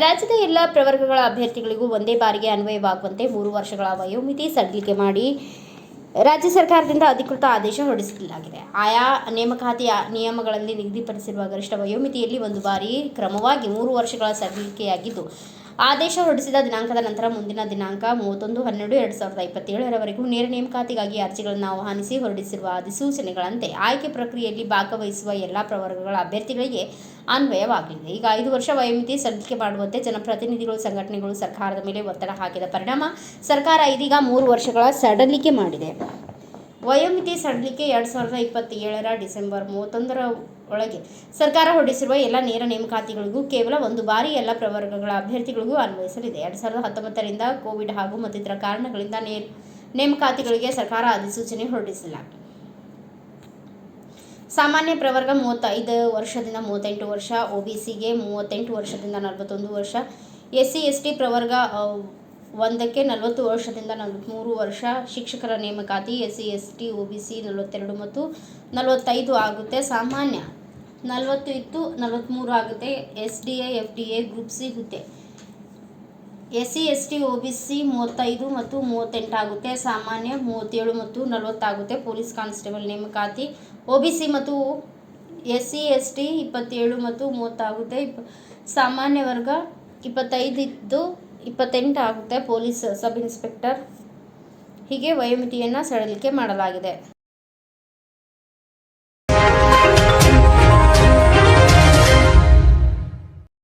ರಾಜ್ಯದ ಎಲ್ಲ ಪ್ರವರ್ಗಗಳ ಅಭ್ಯರ್ಥಿಗಳಿಗೂ ಒಂದೇ ಬಾರಿಗೆ ಅನ್ವಯವಾಗುವಂತೆ ಮೂರು ವರ್ಷಗಳ ವಯೋಮಿತಿ ಸಡಿಲಿಕೆ ಮಾಡಿ ರಾಜ್ಯ ಸರ್ಕಾರದಿಂದ ಅಧಿಕೃತ ಆದೇಶ ಹೊರಡಿಸಲಾಗಿದೆ. ಆಯಾ ನೇಮಕಾತಿ ನಿಯಮಗಳಲ್ಲಿ ನಿಗದಿಪಡಿಸಿರುವ ಗರಿಷ್ಠ ವಯೋಮಿತಿಯಲ್ಲಿ ಒಂದು ಬಾರಿ ಕ್ರಮವಾಗಿ ಮೂರು ವರ್ಷಗಳ ಸಡಿಲಿಕೆಯಾಗಿದ್ದು ಆದೇಶ ಹೊರಡಿಸಿದ ದಿನಾಂಕದ ನಂತರ ಮುಂದಿನ ದಿನಾಂಕ ಮೂವತ್ತೊಂದು, ಹನ್ನೆರಡು, ಎರಡು ಸಾವಿರದ ಇಪ್ಪತ್ತೇಳರವರೆಗೂ ನೇರ ನೇಮಕಾತಿಗಾಗಿ ಅರ್ಜಿಗಳನ್ನು ಆಹ್ವಾನಿಸಿ ಹೊರಡಿಸಿರುವ ಅಧಿಸೂಚನೆಗಳಂತೆ ಆಯ್ಕೆ ಪ್ರಕ್ರಿಯೆಯಲ್ಲಿ ಭಾಗವಹಿಸುವ ಎಲ್ಲ ಪ್ರವರ್ಗಗಳ ಅಭ್ಯರ್ಥಿಗಳಿಗೆ ಅನ್ವಯವಾಗಲಿದೆ. ಈಗ ಐದು ವರ್ಷ ವಯೋಮಿತಿ ಸಡಿಲಿಕೆ ಮಾಡುವಂತೆ ಜನಪ್ರತಿನಿಧಿಗಳು, ಸಂಘಟನೆಗಳು, ಸರ್ಕಾರದ ಮೇಲೆ ಒತ್ತಡ ಹಾಕಿದ ಪರಿಣಾಮ ಸರ್ಕಾರ ಇದೀಗ ಮೂರು ವರ್ಷಗಳ ಸಡಲಿಕೆ ಮಾಡಿದೆ. ವಯೋಮಿತಿ ಸಡಿಲಿಕೆ ಎರಡು ಸಾವಿರದ ಇಪ್ಪತ್ತೇಳರ ಡಿಸೆಂಬರ್ ಮೂವತ್ತೊಂದರ ಒಳಗೆ ಸರ್ಕಾರ ಹೊರಡಿಸಿರುವ ಎಲ್ಲ ನೇರ ನೇಮಕಾತಿಗಳಿಗೂ ಕೇವಲ ಒಂದು ಬಾರಿ ಎಲ್ಲ ಪ್ರವರ್ಗಗಳ ಅಭ್ಯರ್ಥಿಗಳಿಗೂ ಅನ್ವಯಿಸಲಿದೆ. ಎರಡು ಸಾವಿರದ ಹತ್ತೊಂಬತ್ತರಿಂದ ಕೋವಿಡ್ ಹಾಗೂ ಮತ್ತಿತರ ಕಾರಣಗಳಿಂದ ನೇ, ನೇಮಕಾತಿಗಳಿಗೆ ಸರ್ಕಾರ ಅಧಿಸೂಚನೆ ಹೊರಡಿಸಿಲ್ಲ. ಸಾಮಾನ್ಯ ಪ್ರವರ್ಗ ಮೂವತ್ತೈದು ವರ್ಷದಿಂದ ಮೂವತ್ತೆಂಟು ವರ್ಷ, ಒ ಬಿ ಸಿಗೆ ಮೂವತ್ತೆಂಟು ವರ್ಷದಿಂದ ನಲವತ್ತೊಂದು ವರ್ಷ ಎಸ್ ಸಿ ಎಸ್ ಟಿ ಪ್ರವರ್ಗ ಒಂದಕ್ಕೆ ನಲವತ್ತು ವರ್ಷದಿಂದ ನಲವತ್ತ್ಮೂರು ವರ್ಷ ಶಿಕ್ಷಕರ ನೇಮಕಾತಿ S C S T O B C ನಲವತ್ತೆರಡು ಮತ್ತು ನಲವತ್ತೈದು ಆಗುತ್ತೆ ಸಾಮಾನ್ಯ. ನಲವತ್ತು ಇತ್ತು ನಲವತ್ತ್ಮೂರು ಆಗುತ್ತೆ S D A F D A group C ಹುದ್ದೆ. S C S T O B C ಮೂವತ್ತೈದು ಮತ್ತು ಮೂವತ್ತೆಂಟು ಆಗುತ್ತೆ ಸಾಮಾನ್ಯ, ಮೂವತ್ತೇಳು ಮತ್ತು ನಲವತ್ತಾಗುತ್ತೆ ಪೊಲೀಸ್ ಕಾನ್ಸ್ಟೇಬಲ್ ನೇಮಕಾತಿ. ಒ ಬಿ ಸಿ ಮತ್ತು ಎಸ್ ಸಿ ಎಸ್ ಟಿ ಇಪ್ಪತ್ತೇಳು ಮತ್ತು ಮೂವತ್ತಾಗುತ್ತೆ ಇಪ್ಪ, ಸಾಮಾನ್ಯ ವರ್ಗ ಇಪ್ಪತ್ತೈದು ಇದ್ದು ಇಪ್ಪತ್ತೆಂಟು ಆಗುತ್ತೆ ಪೊಲೀಸ್ ಸಬ್ ಇನ್ಸ್ಪೆಕ್ಟರ್. ಹೀಗೆ ವಯೋಮಿತಿಯನ್ನು ಸಡಿಲಿಕೆ ಮಾಡಲಾಗಿದೆ.